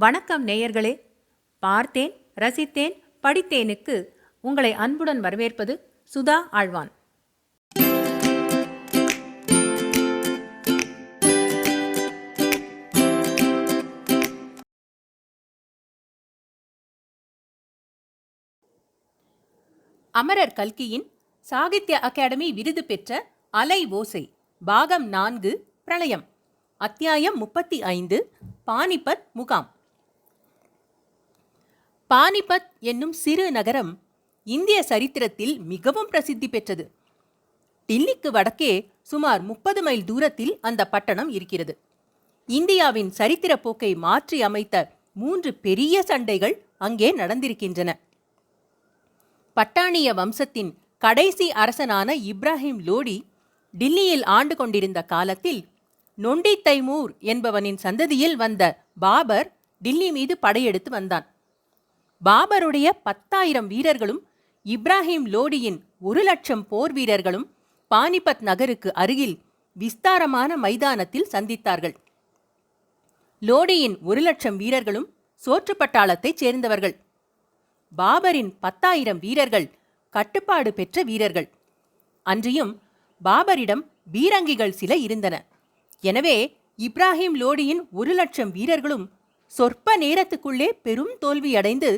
வணக்கம் நேயர்களே. பார்த்தேன் ரசித்தேன் படித்தேனுக்கு உங்களை அன்புடன் வரவேற்பது சுதா ஆழ்வான். அமரர் கல்கியின் சாகித்ய அகாடமி விருது பெற்ற அலை ஓசை பாகம் நான்கு பிரளயம். அத்தியாயம் முப்பத்தி ஐந்து பானிபத் முகாம். பானிபத் என்னும் சிறு நகரம் இந்திய சரித்திரத்தில் மிகவும் பிரசித்தி பெற்றது. டில்லிக்கு வடக்கே சுமார் முப்பது மைல் தூரத்தில் அந்த பட்டணம் இருக்கிறது. இந்தியாவின் சரித்திர போக்கை மாற்றி அமைத்த மூன்று பெரிய சண்டைகள் அங்கே நடந்திருக்கின்றன. பட்டாணிய வம்சத்தின் கடைசி அரசனான இப்ராஹிம் லோடி டில்லியில் ஆண்டு கொண்டிருந்த காலத்தில் நொண்டி தைமூர் என்பவனின் சந்ததியில் வந்த பாபர் டில்லி மீது படையெடுத்து வந்தான். பாபருடைய பத்தாயிரம் வீரர்களும் இப்ராஹிம் லோடியின் ஒரு லட்சம் போர் வீரர்களும் பானிபத் நகருக்கு அருகில் விஸ்தாரமான மைதானத்தில் சந்தித்தார்கள். லோடியின் ஒரு லட்சம் வீரர்களும் சோற்று பட்டாளத்தைச் சேர்ந்தவர்கள். பாபரின் பத்தாயிரம் வீரர்கள் கட்டுப்பாடு பெற்ற வீரர்கள். அன்றியும் பாபரிடம் பீரங்கிகள் சில இருந்தன. எனவே இப்ராஹிம் லோடியின் ஒரு லட்சம் வீரர்களும் சொற்ப நேரத்துக்குள்ளே பெரும் தோல்வியடைந்து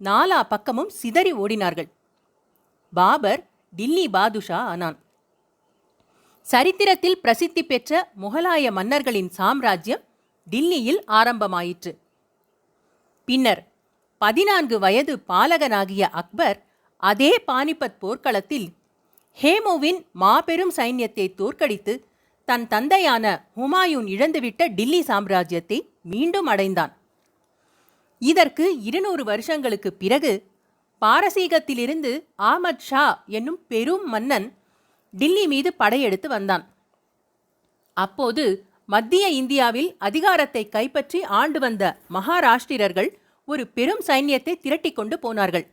நாலா பக்கமும் சிதறி ஓடினார்கள். பாபர் டில்லி பாதுஷா ஆனான். சரித்திரத்தில் பிரசித்தி பெற்ற முகலாய மன்னர்களின் சாம்ராஜ்யம் டில்லியில் ஆரம்பமாயிற்று. பின்னர் பதினான்கு வயது பாலகனாகிய அக்பர் அதே பானிபத் போர்க்களத்தில் ஹேமுவின் மாபெரும் சைன்யத்தை தோற்கடித்து தன் தந்தையான ஹுமாயூன் இழந்துவிட்ட டில்லி சாம்ராஜ்யத்தை மீண்டும் அடைந்தான். இதற்கு இருநூறு வருஷங்களுக்கு பிறகு பாரசீகத்திலிருந்து ஆமத் ஷா என்னும் பெரும் மன்னன் டில்லி மீது படையெடுத்து வந்தான். அப்போது மத்திய இந்தியாவில் அதிகாரத்தை கைப்பற்றி ஆண்டு வந்த மகாராஷ்டிரர்கள் ஒரு பெரும் சைன்யத்தை திரட்டிக் கொண்டு போனார்கள்.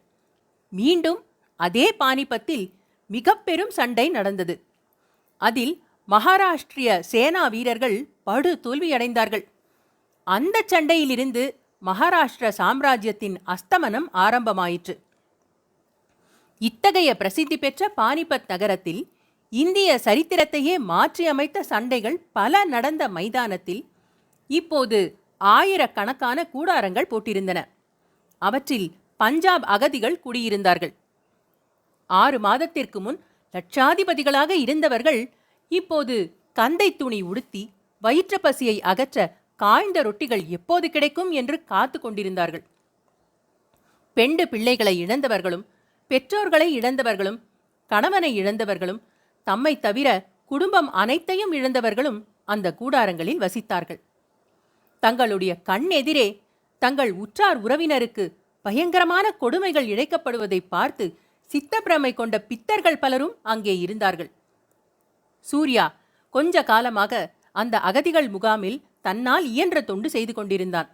மீண்டும் அதே பானிபத்தில் மிக பெரும் சண்டை நடந்தது. அதில் மகாராஷ்டிரிய சேனா வீரர்கள் படு தோல்வியடைந்தார்கள் அந்த சண்டையிலிருந்து மகாராஷ்டிர சாம்ராஜ்யத்தின் அஸ்தமனம் ஆரம்பமாயிற்று. இத்தகைய பிரசித்தி பெற்ற பானிபத் நகரத்தில் இந்திய சரித்திரத்தையே மாற்றியமைத்த சண்டைகள் பல நடந்த மைதானத்தில் இப்போது ஆயிரக்கணக்கான கூடாரங்கள் போட்டிருந்தன. அவற்றில் பஞ்சாப் அகதிகள் குடியிருந்தார்கள். ஆறு மாதத்திற்கு முன் லட்சாதிபதிகளாக இருந்தவர்கள் இப்போது கந்தை துணி உடுத்தி வயிற்று பசியை அகற்ற காய்ந்த ரொட்டிகள் எப்போது கிடைக்கும் என்று காத்து கொண்டிருந்தார்கள். பெண்டு பிள்ளைகளை இழந்தவர்களும் பெற்றோர்களை இழந்தவர்களும் கணவனை இழந்தவர்களும் தம்மை தவிர குடும்பம் அனைத்தையும் இழந்தவர்களும் அந்த கூடாரங்களில் வசித்தார்கள். தங்களுடைய கண் எதிரே தங்கள் உற்றார் உறவினருக்கு பயங்கரமான கொடுமைகள் இழைக்கப்படுவதை பார்த்து சித்தப்பிரமை கொண்ட பித்தர்கள் பலரும் அங்கே இருந்தார்கள். சூர்யா கொஞ்ச காலமாக அந்த அகதிகள் முகாமில் தன்னால் இயன்ற தொண்டு செய்து கொண்டிருந்தான்.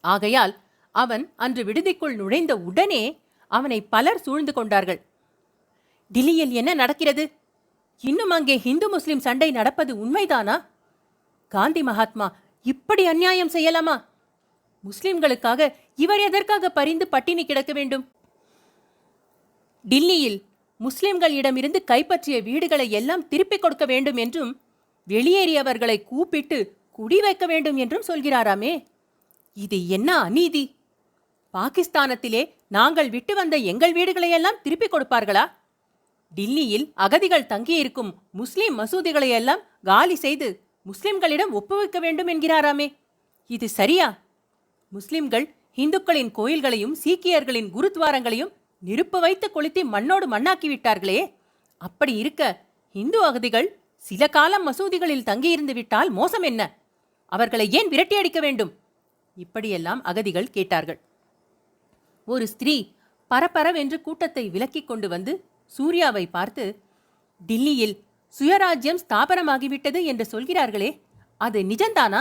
ஆகையால் அவன் அன்று விடுதிக்குள் நுழைந்த உடனே அவனை பலர் சூழ்ந்து கொண்டார்கள். டில்லியில் என்ன நடக்கிறது? இன்னும் அங்கே ஹிந்து முஸ்லிம் சண்டை நடப்பது உண்மைதானா? காந்தி மகாத்மா இப்படி அநியாயம் செய்யலாமா? முஸ்லிம்களுக்காக இவர் எதற்காக பரிந்து பட்டினி கிடக்க வேண்டும்? டில்லியில் முஸ்லிம்களிடமிருந்து கைப்பற்றிய வீடுகளை எல்லாம் திருப்பிக் கொடுக்க வேண்டும் என்றும் வெளியேறியவர்களை கூப்பிட்டு குடி வைக்க வேண்டும் என்றும் சொல்கிறாராமே. இது என்ன அநீதி? பாகிஸ்தானத்திலே நாங்கள் விட்டு வந்த எங்கள் வீடுகளையெல்லாம் திருப்பிக் கொடுப்பார்களா? டில்லியில் அகதிகள் தங்கியிருக்கும் முஸ்லிம் மசூதிகளையெல்லாம் காலி செய்து முஸ்லிம்களிடம் ஒப்புவிக்க வேண்டும் என்கிறாராமே. இது சரியா? முஸ்லிம்கள் இந்துக்களின் கோயில்களையும் சீக்கியர்களின் குருத்வாரங்களையும் நெருப்பு வைத்து கொளுத்தி மண்ணோடு மண்ணாக்கிவிட்டார்களே அப்படி இருக்க இந்து அகதிகள் சில காலம் மசூதிகளில் தங்கியிருந்து விட்டால் மோசம் என்ன? அவர்களை ஏன் விரட்டி அடிக்க வேண்டும்? இப்படியெல்லாம் அகதிகள் கேட்டார்கள். ஒரு ஸ்திரீ பரபரவென்று கூட்டத்தை விலக்கிக் கொண்டு வந்து சூர்யாவை பார்த்து டில்லியில் சுயராஜ்யம் ஸ்தாபனமாகிவிட்டது என்று சொல்கிறார்களே அது நிஜந்தானா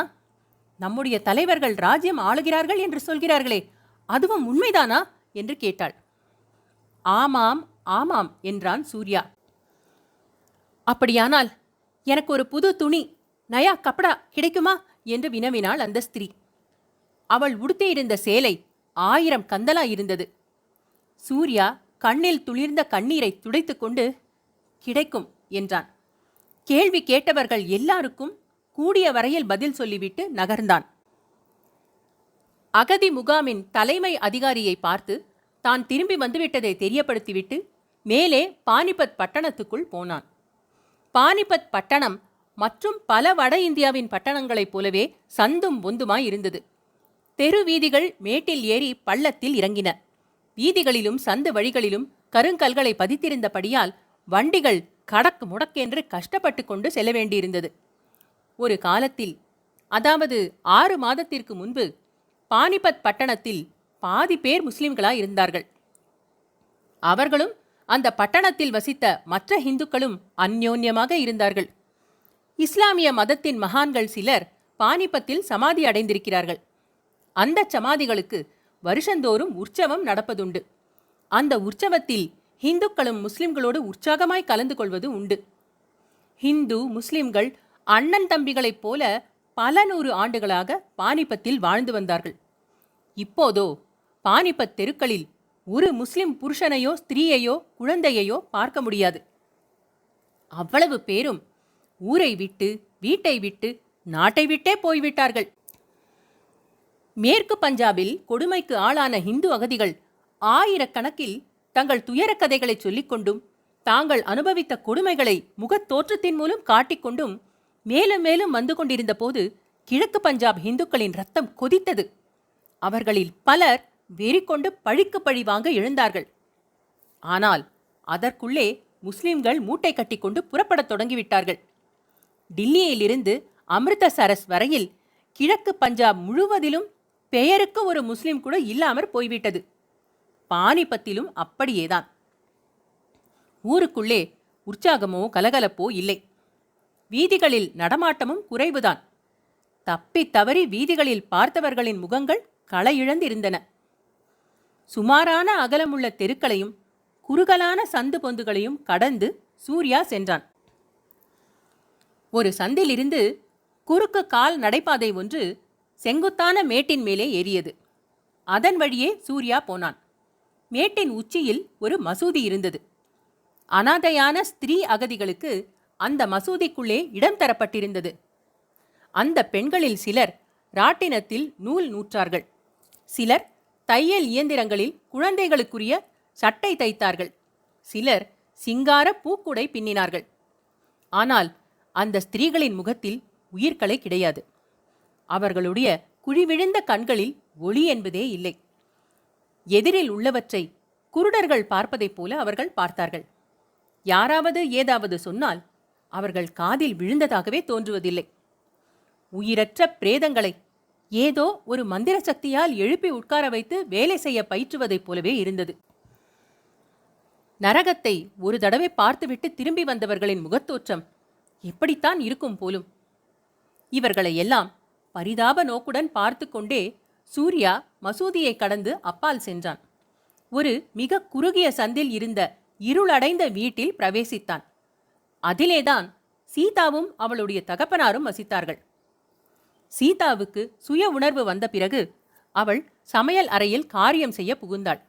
நம்முடைய தலைவர்கள் ராஜ்யம் ஆளுகிறார்கள் என்று சொல்கிறார்களே அதுவும் உண்மைதானா? என்று கேட்டாள். ஆமாம் ஆமாம் என்றான் சூர்யா. அப்படியானால் எனக்கு ஒரு புது துணி நயா கப்படா கிடைக்குமா? என்று வினவினாள் அந்த ஸ்திரீ. அவள் உடுத்தியிருந்த சேலை ஆயிரம் கந்தலா இருந்தது. சூர்யா கண்ணில் துளிர்ந்த கண்ணீரை துடைத்துக்கொண்டு கிடைக்கும் என்றான். கேள்வி கேட்டவர்கள் எல்லாருக்கும் கூடிய வரையில் பதில் சொல்லிவிட்டு நகர்ந்தான். அகதி முகாமின் தலைமை அதிகாரியை பார்த்து தான் திரும்பி வந்துவிட்டதை தெரியப்படுத்திவிட்டு மேலே பானிபத் பட்டணத்துக்குள் போனான். பானிபத் பட்டணம் மற்றும் பல வட இந்தியாவின் பட்டணங்களைப் போலவே சந்தும் பொந்துமாய் இருந்தது. தெரு வீதிகள் மேட்டில் ஏறி பள்ளத்தில் இறங்கின. வீதிகளிலும் சந்து வழிகளிலும் கருங்கல்களை பதித்திருந்தபடியால் வண்டிகள் கடக்கு முடக்கென்று கஷ்டப்பட்டு கொண்டு செல்ல வேண்டியிருந்தது. ஒரு காலத்தில் அதாவது ஆறு மாதத்திற்கு முன்பு பானிபத் பட்டணத்தில் பாதி பேர் முஸ்லிம்களாய் இருந்தார்கள் அவர்களும் அந்த பட்டணத்தில் வசித்த மற்ற இந்துக்களும் அந்யோன்யமாக இருந்தார்கள். இஸ்லாமிய மதத்தின் மகான்கள் சிலர் பானிபத்தில் சமாதி அடைந்திருக்கிறார்கள். அந்த சமாதிகளுக்கு வருஷந்தோறும் உற்சவம் நடப்பதுண்டு. அந்த உற்சவத்தில் இந்துக்களும் முஸ்லிம்களோடு உற்சாகமாய் கலந்து கொள்வது உண்டு. ஹிந்து முஸ்லிம்கள் அண்ணன் தம்பிகளைப் போல பல நூறு ஆண்டுகளாக பானிபத்தில் வாழ்ந்து வந்தார்கள். இப்போதோ பானிபத் தெருக்களில் ஒரு முஸ்லிம் புருஷனையோ ஸ்திரீயையோ குழந்தையையோ பார்க்க முடியாது. அவ்வளவு பேரும் ஊரை விட்டு வீட்டை விட்டு நாட்டை விட்டே போய்விட்டார்கள். மேற்கு பஞ்சாபில் கொடுமைக்கு ஆளான இந்து அகதிகள் ஆயிரக்கணக்கில் தங்கள் துயரக் கதைகளை சொல்லிக்கொண்டும் தாங்கள் அனுபவித்த கொடுமைகளை முகத் தோற்றத்தின் மூலம் காட்டிக்கொண்டும் மேலும் மேலும் வந்து கொண்டிருந்த போது கிழக்கு பஞ்சாப் இந்துக்களின் ரத்தம் கொதித்தது. அவர்களில் பலர் வெறிக்கொண்டு பழிக்கு பழி வாங்க எழுந்தார்கள். ஆனால் அதற்குள்ளே முஸ்லிம்கள் மூட்டை கட்டிக்கொண்டு புறப்படத் தொடங்கிவிட்டார்கள். டில்லியிலிருந்து அமிர்தசரஸ் வரையில் கிழக்கு பஞ்சாப் முழுவதிலும் பெயருக்கு ஒரு முஸ்லிம் கூட இல்லாமற் போய்விட்டது. பானிபத்திலும் அப்படியேதான். ஊருக்குள்ளே உற்சாகமோ கலகலப்போ இல்லை. வீதிகளில் நடமாட்டமும் குறைவுதான். தப்பித் தவறி வீதிகளில் பார்த்தவர்களின் முகங்கள் களையிழந்திருந்தன சுமாரான அகலமுள்ள தெருக்களையும் குறுகலான சந்து பொந்துகளையும் கடந்து சூர்யா சென்றான். ஒரு சந்திலிருந்து குறுக்கு கால் நடைபாதை ஒன்று செங்குத்தான மேட்டின் மேலே ஏறியது. அதன் வழியே சூர்யா போனான். மேட்டின் உச்சியில் ஒரு மசூதி இருந்தது. அனாதையான ஸ்திரீ அகதிகளுக்கு அந்த மசூதிக்குள்ளே இடம் தரப்பட்டிருந்தது. அந்த பெண்களில் சிலர் ராட்டினத்தில் நூல் நூற்றார்கள். சிலர் தையல் இயந்திரங்களில் குழந்தைகளுக்குரிய சட்டை தைத்தார்கள். சிலர் சிங்கார பூக்குடை பின்னினார்கள். ஆனால் அந்த ஸ்திரீகளின் முகத்தில் உயிர்களை கிடையாது. அவர்களுடைய குழிவிழுந்த கண்களில் ஒளி என்பதே இல்லை. எதிரில் உள்ளவற்றை குருடர்கள் பார்ப்பதைப் போல அவர்கள் பார்த்தார்கள். யாராவது ஏதாவது சொன்னால் அவர்கள் காதில் விழுந்ததாகவே தோன்றுவதில்லை. உயிரற்ற பிரேதங்களை ஏதோ ஒரு மந்திர சக்தியால் எழுப்பி உட்கார வைத்து வேலை செய்ய பயிற்றுவதைப் போலவே இருந்தது. நரகத்தை ஒரு தடவை பார்த்துவிட்டு திரும்பி வந்தவர்களின் முகத்தோற்றம் எப்படித்தான் இருக்கும் போலும். இவர்களை எல்லாம் பரிதாப நோக்குடன் பார்த்து கொண்டே சூர்யா மசூதியை கடந்து அப்பால் சென்றான். ஒரு மிக குறுகிய சந்தில் இருந்த இருளடைந்த வீட்டில் பிரவேசித்தான். அதிலேதான் சீதாவும் அவளுடைய தகப்பனாரும் வசித்தார்கள். சீதாவுக்கு சுய உணர்வு வந்த பிறகு அவள் சமையல் அறையில் காரியம் செய்ய புகுந்தாள்.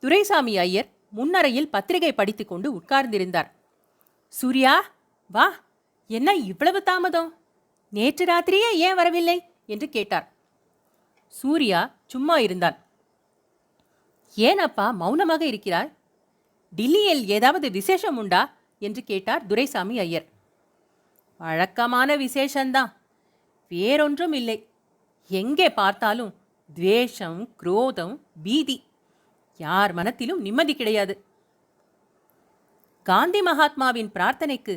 துரைசாமி ஐயர் முன்னறையில் பத்திரிகை படித்துக்கொண்டு உட்கார்ந்திருந்தார். சூர்யா வா. என்ன இவ்வளவு தாமதம்? நேற்று ராத்திரியே ஏன் வரவில்லை? என்று கேட்டார். சூர்யா சும்மா இருந்தான் ஏனப்பா மௌனமாக இருக்கிறாய்? டில்லியில் ஏதாவது விசேஷம் உண்டா? என்று கேட்டார் துரைசாமி ஐயர். வழக்கமான விசேஷந்தான் வேறொன்றும் இல்லை. எங்கே பார்த்தாலும் துவேஷம் குரோதம் பீதி. யார் மனத்திலும் நிம்மதி கிடையாது. காந்தி மகாத்மாவின் பிரார்த்தனைக்கு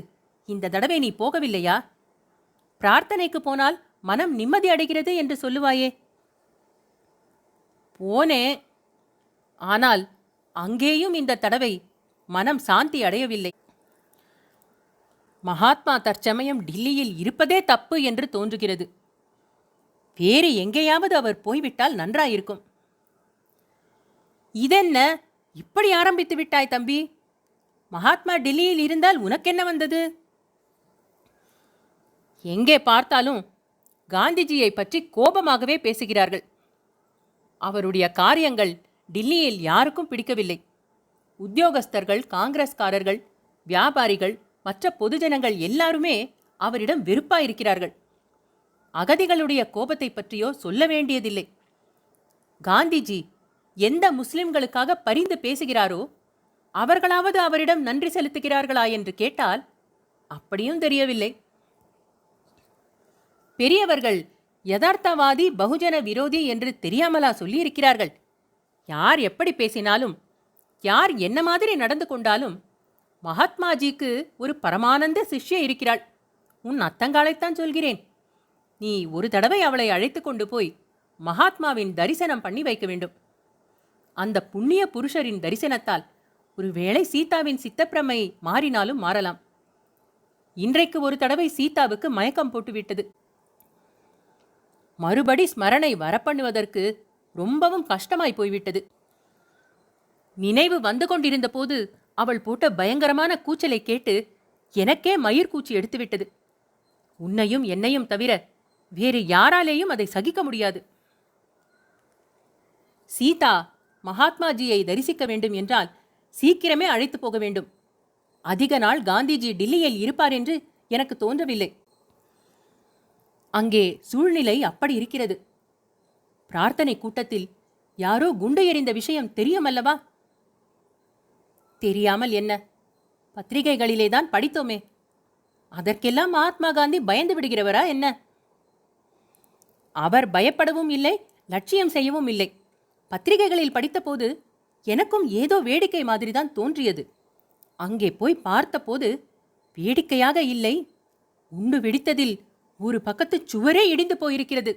இந்த தடவை நீ போகவில்லையா? பிரார்த்தனைக்கு போனால் மனம் நிம்மதி அடைகிறது என்று சொல்லுவாயே. போனேன் ஆனால் அங்கேயும் இந்த தடவை மனம் சாந்தி அடையவில்லை. மகாத்மா தற்சமயம் டில்லியில் இருப்பதே தப்பு என்று தோன்றுகிறது. வேறு எங்கேயாவது அவர் போய்விட்டால் நன்றாயிருக்கும். இதென்ன? இப்படி ஆரம்பித்து விட்டாய் தம்பி. மகாத்மா டெல்லியில் இருந்தால் உனக்கென்ன வந்தது? எங்கே பார்த்தாலும் காந்திஜியை பற்றி கோபமாகவே பேசுகிறார்கள். அவருடைய காரியங்கள் டில்லியில் யாருக்கும் பிடிக்கவில்லை. உத்தியோகஸ்தர்கள் காங்கிரஸ்காரர்கள் வியாபாரிகள் மற்ற பொதுஜனங்கள் எல்லாருமே அவரிடம் வெறுப்பாயிருக்கிறார்கள். அகதிகளுடைய கோபத்தை பற்றியோ சொல்ல வேண்டியதில்லை. காந்திஜி எந்த முஸ்லிம்களுக்காக பரிந்து பேசுகிறாரோ அவர்களாவது அவரிடம் நன்றி செலுத்துகிறார்களா என்று கேட்டால் அப்படியும் தெரியவில்லை. பெரியவர்கள் யதார்த்தவாதி பகுஜன விரோதி என்று தெரியாமலா சொல்லியிருக்கிறார்கள். யார் எப்படி பேசினாலும் யார் என்ன மாதிரி நடந்து கொண்டாலும் மகாத்மாஜிக்கு ஒரு பரமானந்த சிஷ்ய இருக்கிறாள். உன் அத்தங்காலைத்தான் சொல்கிறேன். நீ ஒரு தடவை அவளை அழைத்து கொண்டு போய் மகாத்மாவின் தரிசனம் பண்ணி வைக்க வேண்டும். அந்த புண்ணிய புருஷரின் தரிசனத்தால் ஒருவேளை சீதாவின் சித்தப்பிரமை மாறினாலும் மாறலாம். இன்றைக்கு ஒரு தடவை சீதாவுக்கு மயக்கம் போட்டுவிட்டது. மறுபடி ஸ்மரணை வரப்பண்ணுவதற்கு ரொம்பவும் கஷ்டமாய் போய்விட்டது. நினைவு வந்து கொண்டிருந்த போது அவள் போட்ட பயங்கரமான கூச்சலை கேட்டு எனக்கே மயிர் கூச்சி எடுத்துவிட்டது உன்னையும் என்னையும் தவிர வேறு யாராலேயும் அதை சகிக்க முடியாது. சீதா மகாத்மாஜியை தரிசிக்க வேண்டும் என்றால் சீக்கிரமே அழைத்து போக வேண்டும். அதிக நாள் காந்திஜி டில்லியில் இருப்பார் என்று எனக்கு தோன்றவில்லை. அங்கே சூழ்நிலை அப்படி இருக்கிறது. பிரார்த்தனை கூட்டத்தில் யாரோ குண்டு எறிந்த விஷயம் தெரியுமல்லவா? தெரியாமல் என்ன? பத்திரிகைகளிலே தான் படித்தோமே. அதற்கெல்லாம் மகாத்மா காந்தி பயந்து விடுகிறவரா என்ன? அவர் பயப்படவும் இல்லை லட்சியம் செய்யவும் இல்லை. பத்திரிகைகளில் படித்தபோது எனக்கும் ஏதோ வேடிக்கை மாதிரிதான் தோன்றியது. அங்கே போய் பார்த்தபோது வேடிக்கையாக இல்லை உண்டு வெடித்ததில் ஒரு பக்கத்து சுவரே இடிந்து போயிருக்கிறது.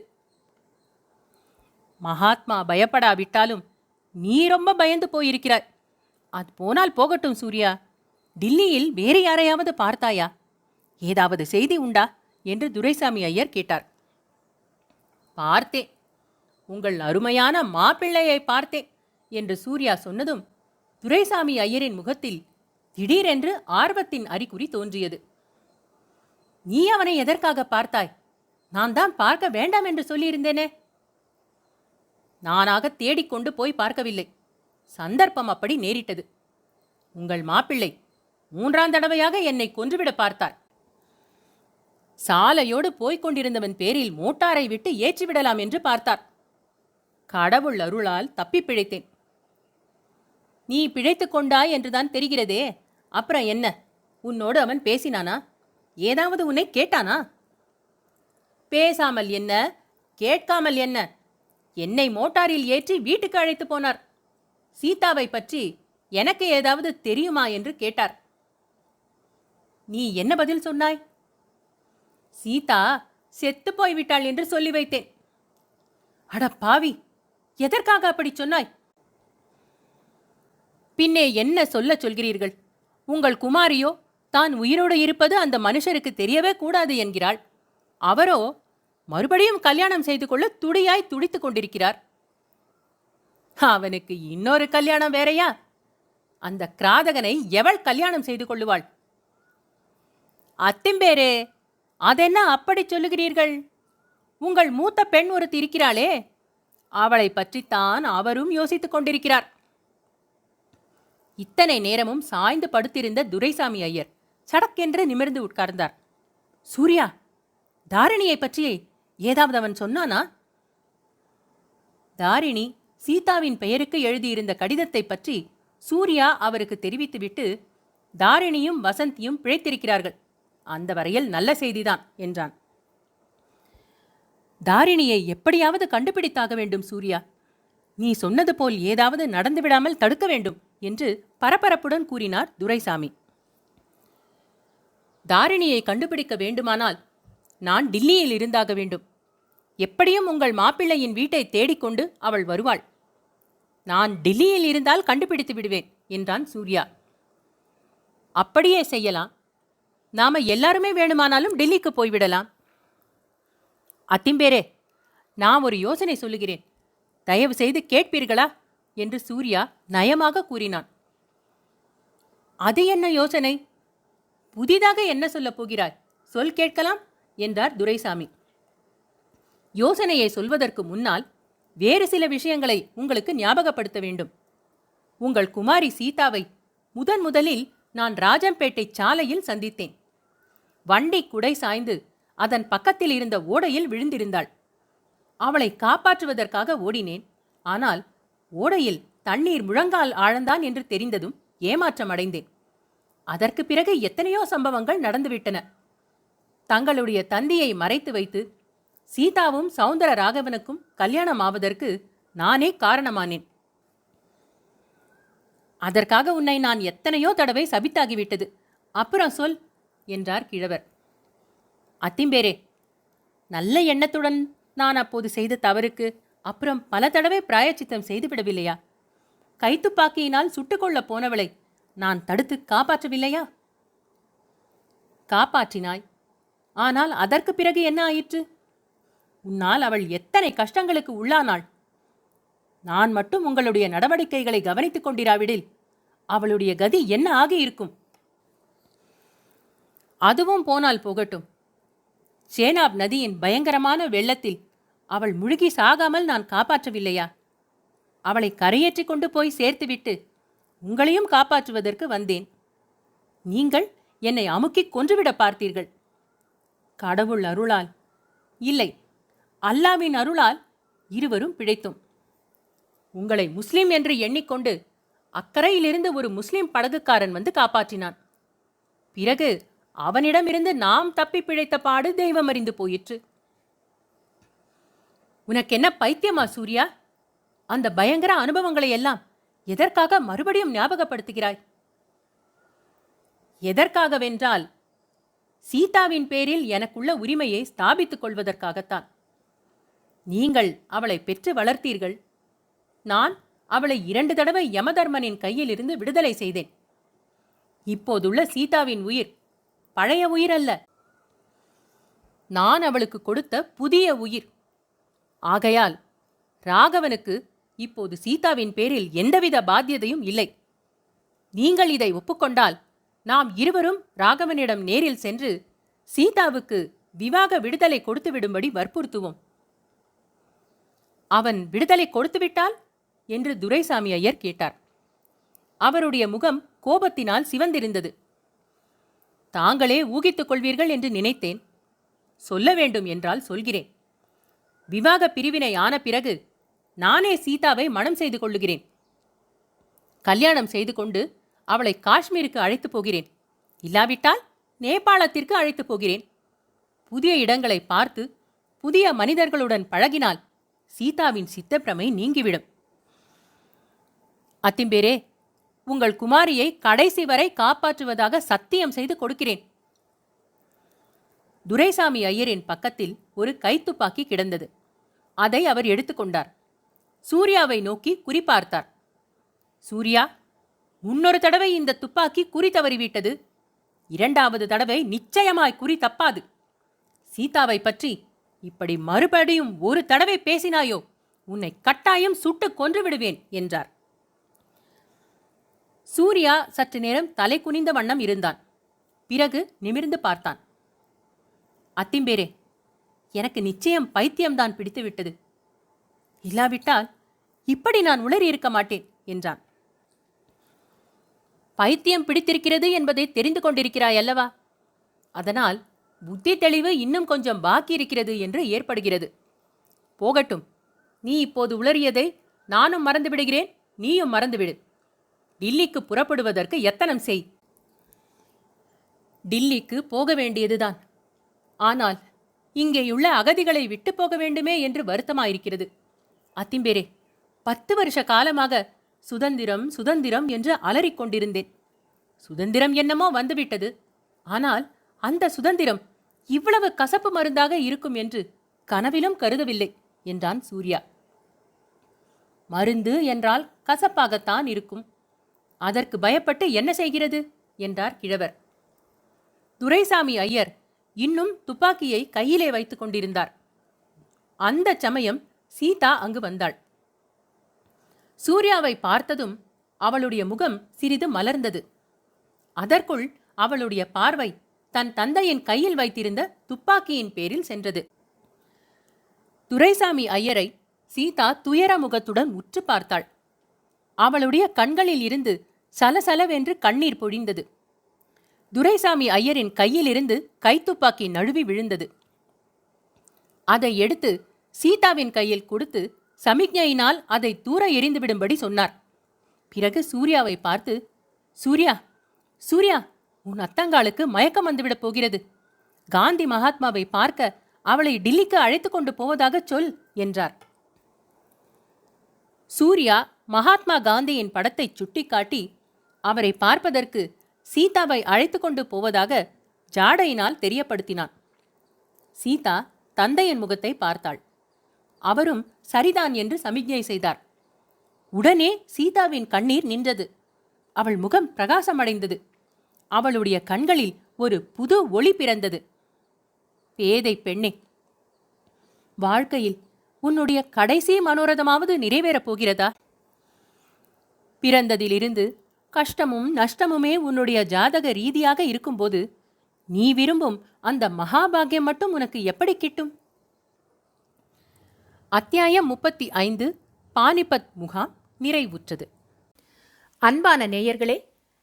மகாத்மா பயப்படாவிட்டாலும் நீ ரொம்ப பயந்து போயிருக்கிறாய். அது போனால் போகட்டும் சூர்யா. டில்லியில் வேறு யாரையாவது பார்த்தாயா? ஏதாவது செய்தி உண்டா? என்று துரைசாமி ஐயர் கேட்டார். பார்த்தேன். உங்கள் அருமையான மாப்பிள்ளையை பார்த்தேன் என்று சூர்யா சொன்னதும் துரைசாமி ஐயரின் முகத்தில் திடீரென்று ஆர்வத்தின் அறிகுறி தோன்றியது. நீ அவனை எதற்காக பார்த்தாய்? நான் தான் பார்க்க வேண்டாம் என்று சொல்லியிருந்தேனே. நானாக தேடிக்கொண்டு போய் பார்க்கவில்லை. சந்தர்ப்பம் அப்படி நேரிட்டது. உங்கள் மாப்பிள்ளை மூன்றாம் தடவையாக என்னை கொன்றுவிட பார்த்தார். சாலையோடு போய்க் கொண்டிருந்தவன் பேரில் மோட்டாரை விட்டு ஏற்றிவிடலாம் என்று பார்த்தார். கடவுள் அருளால் தப்பிப் பிழைத்தேன். நீ பிழைத்துக் கொண்டாய் என்றுதான் தெரிகிறதே அப்புறம் என்ன? உன்னோடு அவன் பேசினானா? ஏதாவது உன்னை கேட்டானா? பேசாமல் என்ன? கேட்காமல் என்ன? என்னை மோட்டாரில் ஏற்றி வீட்டுக்கு அழைத்து போனார். சீதாவை பற்றி எனக்கு ஏதாவது தெரியுமா என்று கேட்டார். நீ என்ன பதில் சொன்னாய்? சீதா செத்து போய்விட்டாள் என்று சொல்லி வைத்தேன். அட பாவி எதற்காக அப்படி சொன்னாய்? பின்னே என்ன சொல்லச் சொல்கிறீர்கள்? உங்கள் குமாரியோ தான் உயிரோடு இருப்பது அந்த மனுஷருக்கு தெரியவே கூடாது என்கிறாள். அவரோ மறுபடியும் கல்யாணம் செய்து கொள்ள துடியாய் துடித்துக் கொண்டிருக்கிறார். அவனுக்கு இன்னொரு கல்யாணம் வேறையா? அந்த கிராதகனை எவள் கல்யாணம் செய்து கொள்ளுவாள்? அத்திம்பேரே அதென்ன அப்படி சொல்லுகிறீர்கள்? உங்கள் மூத்த பெண் ஒருத்தி இருக்கிறாளே அவளை பற்றித்தான் அவரும் யோசித்துக் கொண்டிருக்கிறார். இத்தனை நேரமும் சாய்ந்து படுத்திருந்த துரைசாமி ஐயர் சடக்கென்று நிமிர்ந்து உட்கார்ந்தார். சூர்யா தாரிணியை பற்றி ஏதாவது அவன் சொன்னானா? தாரிணி சீதாவின் பெயருக்கு எழுதியிருந்த கடிதத்தை பற்றி சூர்யா அவருக்கு தெரிவித்துவிட்டு தாரிணியும் வசந்தியும் பிழைத்திருக்கிறார்கள். அந்த வரையில் நல்ல செய்திதான் என்றான். தாரிணியை எப்படியாவது கண்டுபிடித்தாக வேண்டும் சூர்யா. நீ சொன்னது போல் ஏதாவது நடந்துவிடாமல் தடுக்க வேண்டும் என்று பரபரப்புடன் கூறினார் துரைசாமி. தாரிணியை கண்டுபிடிக்க வேண்டுமானால் நான் டில்லியில் இருந்தாக வேண்டும். எப்படியும் உங்கள் மாப்பிள்ளையின் வீட்டை தேடிக்கொண்டு அவள் வருவாள். நான் டில்லியில் இருந்தால் கண்டுபிடித்து விடுவேன் என்றான் சூர்யா. அப்படியே செய்யலாம். நாம எல்லாருமே வேணுமானாலும் டெல்லிக்கு போய்விடலாம். அத்திம்பேரே நான் ஒரு யோசனை சொல்லுகிறேன். தயவு செய்து கேட்பீர்களா? என்று சூர்யா நயமாக கூறினான். அது என்ன யோசனை? புதிதாக என்ன சொல்லப் போகிறாய்? சொல் கேட்கலாம் என்றார் துரைசாமி. யோசனையை சொல்வதற்கு முன்னால் வேறு சில விஷயங்களை உங்களுக்கு ஞாபகப்படுத்த வேண்டும். உங்கள் குமாரி சீதாவை முதன் முதலில் நான் ராஜம்பேட்டை சாலையில் சந்தித்தேன். வண்டி குடை சாய்ந்து அதன் பக்கத்தில் இருந்த ஓடையில் விழுந்திருந்தாள். அவளை காப்பாற்றுவதற்காக ஓடினேன். ஆனால் ஓடையில் தண்ணீர் முழங்கால் ஆழந்தான் என்று தெரிந்ததும் ஏமாற்றம் அடைந்தேன். அதற்கு பிறகு எத்தனையோ சம்பவங்கள் நடந்துவிட்டன. தங்களுடைய தந்தியை மறைத்து வைத்து சீதாவும் சௌந்தர ராகவனுக்கும் கல்யாணம் ஆவதற்கு நானே காரணமானேன். அதற்காக உன்னை நான் எத்தனையோ தடவை சபித்தாகிவிட்டது. அப்புறம் சொல் என்றார் கிழவர். அத்திம்பேரே நல்ல எண்ணத்துடன் நான் அப்போது செய்த தவறுக்கு அப்புறம் பல தடவை பிராயச்சித்தம் செய்துவிடவில்லையா? கைத்துப்பாக்கியினால் சுட்டுக்கொள்ளப் போனவளை நான் தடுத்து காப்பாற்றவில்லையா? காப்பாற்றினாய். ஆனால் அதற்கு பிறகு என்ன ஆயிற்று? உன்னால் அவள் எத்தனை கஷ்டங்களுக்கு உள்ளானாள்? நான் மட்டும் உங்களுடைய நடவடிக்கைகளை கவனித்துக் கொண்டிராவிடில் அவளுடைய கதி என்ன ஆகியிருக்கும்? அதுவும் போனால் போகட்டும். சேனாப் நதியின் பயங்கரமான வெள்ளத்தில் அவள் முழுகி சாகாமல் நான் காப்பாற்றவில்லையா? அவளை கரையேற்றிக் கொண்டு போய் சேர்த்துவிட்டு உங்களையும் காப்பாற்றுவதற்கு வந்தேன். நீங்கள் என்னை அமுக்கிக் கொன்றுவிட பார்த்தீர்கள். கடவுள் அருளால். இல்லை அல்லாவின் அருளால் இருவரும் பிழைத்தோம். உங்களை முஸ்லிம் என்று எண்ணிக்கொண்டு அக்கறையிலிருந்து ஒரு முஸ்லிம் படகுக்காரன் வந்து காப்பாற்றினான். பிறகு அவனிடமிருந்து நாம் தப்பி பிழைத்த பாடு தெய்வம் அறிந்து போயிற்று. உனக்கென்ன பைத்தியமா சூர்யா? அந்த பயங்கர அனுபவங்களை எல்லாம் எதற்காக மறுபடியும் ஞாபகப்படுத்துகிறாய்? எதற்காகவென்றால் சீதாவின் பேரில் எனக்குள்ள உரிமையை ஸ்தாபித்துக் கொள்வதற்காகத்தான். நீங்கள் அவளை பெற்று வளர்த்தீர்கள். நான் அவளை இரண்டு தடவை யமதர்மனின் கையிலிருந்து விடுதலை செய்தேன். இப்போதுள்ள சீதாவின் உயிர் பழைய உயிர் அல்ல. நான் அவளுக்கு கொடுத்த புதிய உயிர். ஆகையால் ராகவனுக்கு இப்போது சீதாவின் பேரில் எந்தவித பாத்தியதையும் இல்லை. நீங்கள் இதை ஒப்புக்கொண்டால் நாம் இருவரும் ராகவனிடம் நேரில் சென்று சீதாவுக்கு விவாக விடுதலை கொடுத்துவிடும்படி வற்புறுத்துவோம். அவன் விடுதலை கொடுத்துவிட்டால்? என்று துரைசாமி ஐயர் கேட்டார். அவருடைய முகம் கோபத்தினால் சிவந்திருந்தது. தாங்களே ஊகித்துக் கொள்வீர்கள் என்று நினைத்தேன். சொல்ல வேண்டும் என்றால் சொல்கிறேன். விவாக பிரிவினை ஆன பிறகு நானே சீதாவை மணம் செய்து கொள்ளுகிறேன். கல்யாணம் செய்து கொண்டு அவளை காஷ்மீருக்கு அழைத்து போகிறேன். இல்லாவிட்டால் நேபாளத்திற்கு அழைத்து போகிறேன். புதிய இடங்களை பார்த்து புதிய மனிதர்களுடன் பழகினால் சீதாவின் சித்தப்பிரமை நீங்கிவிடும். அத்திம்பேரே உங்கள் குமாரியை கடைசி வரை காப்பாற்றுவதாக சத்தியம் செய்து கொடுக்கிறேன். துரைசாமி ஐயரின் பக்கத்தில் ஒரு கைத்துப்பாக்கி கிடந்தது. அதை அவர் எடுத்துக்கொண்டார். சூர்யாவை நோக்கி குறிப்பார்த்தார் சூர்யா முன்னொரு தடவை இந்த துப்பாக்கி குறி தவறிவிட்டது. இரண்டாவது தடவை நிச்சயமாய் குறி தப்பாது. சீதாவை பற்றி இப்படி மறுபடியும் ஒரு தடவை பேசினாயோ? உன்னை கட்டாயம் சுட்டுக் கொன்று விடுவேன் என்றார். சூர்யா சற்று நேரம் தலை குனிந்த வண்ணம் இருந்தான். பிறகு நிமிர்ந்து பார்த்தான். அத்திம்பேரே எனக்கு நிச்சயம் பைத்தியம்தான் பிடித்துவிட்டது. இல்லாவிட்டால் இப்படி நான் உளறி இருக்க மாட்டேன் என்றான். பைத்தியம் பிடித்திருக்கிறது என்பதை தெரிந்து கொண்டிருக்கிறாய் அல்லவா? அதனால் புத்தி தெளிவு இன்னும் கொஞ்சம் பாக்கி இருக்கிறது என்று ஏற்படுகிறது. போகட்டும். நீ இப்போது உளறியதை நானும் மறந்து விடுகிறேன் நீயும் மறந்துவிடு. டில்லிக்கு புறப்படுவதற்கு எத்தனம் செய். டில்லிக்கு போக வேண்டியதுதான். ஆனால் இங்கேயுள்ள அகதிகளை விட்டு போக வேண்டுமே என்று வருத்தமாயிருக்கிறது. அத்திம்பேரே பத்து வருஷ காலமாக சுதந்திரம் சுதந்திரம் என்று அலறிக்கொண்டிருந்தேன் சுதந்திரம் என்னமோ வந்துவிட்டது. ஆனால் அந்த சுதந்திரம் இவ்வளவு கசப்பு மருந்தாக இருக்கும் என்று கனவிலும் கருதவில்லை என்றான் சூர்யா. மருந்து என்றால் கசப்பாகத்தான் இருக்கும். அதற்கு பயப்பட்டு என்ன செய்கிறது? என்றார் கிழவர். துரைசாமி ஐயர் இன்னும் துப்பாக்கியை கையிலே வைத்துக் கொண்டிருந்தார். அந்த சமயம் சீதா அங்கு வந்தாள். சூர்யாவை பார்த்ததும் அவளுடைய முகம் சிறிது மலர்ந்தது. அதற்குள் அவளுடைய பார்வை தன் தந்தையின் கையில் வைத்திருந்த துப்பாக்கியின் பேரில் சென்றது. துரைசாமி ஐயரை சீதா துயர முகத்துடன் உற்று பார்த்தாள். அவளுடைய கண்களில் இருந்து சலசலவென்று கண்ணீர் பொழிந்தது. துரைசாமி ஐயரின் கையிலிருந்து கைத்துப்பாக்கி நழுவி விழுந்தது. அதை எடுத்து சீதாவின் கையில் கொடுத்து சமிக்ஞையினால் அதை தூர எறிந்துவிடும்படி சொன்னார். பிறகு சூர்யாவை பார்த்து சூர்யா சூர்யா உன் அத்தங்காளுக்கு மயக்கம் வந்துவிடப் போகிறது. காந்தி மகாத்மாவை பார்க்க அவளை டில்லிக்கு அழைத்து கொண்டு போவதாக சொல் என்றார். சூர்யா மகாத்மா காந்தியின் படத்தை சுட்டிக்காட்டி அவரை பார்ப்பதற்கு சீதாவை அழைத்து கொண்டு போவதாக ஜாடையினால் தெரியப்படுத்தினான். சீதா தந்தையின் முகத்தை பார்த்தாள். அவரும் சரிதான் என்று சமிக்ஞை செய்தார். உடனே சீதாவின் கண்ணீர் நின்றது. அவள் முகம் பிரகாசமடைந்தது. அவளுடைய கண்களில் ஒரு புது ஒளி பிறந்தது. பேதை பெண்ணே வாழ்க்கையில் உன்னுடைய கடைசி மனோரதமாவது நிறைவேறப் போகிறதா? பிறந்ததிலிருந்து கஷ்டமும் நஷ்டமுமே உன்னுடைய ஜாதக ரீதியாக இருக்கும்போது நீ விரும்பும் அந்த மகாபாகியம் மட்டும் உனக்கு எப்படி கிட்டும்? அத்தியாயம் முப்பத்தி ஐந்து பானிபத் முகாம் நிறைவுற்றது. அன்பான நேயர்களே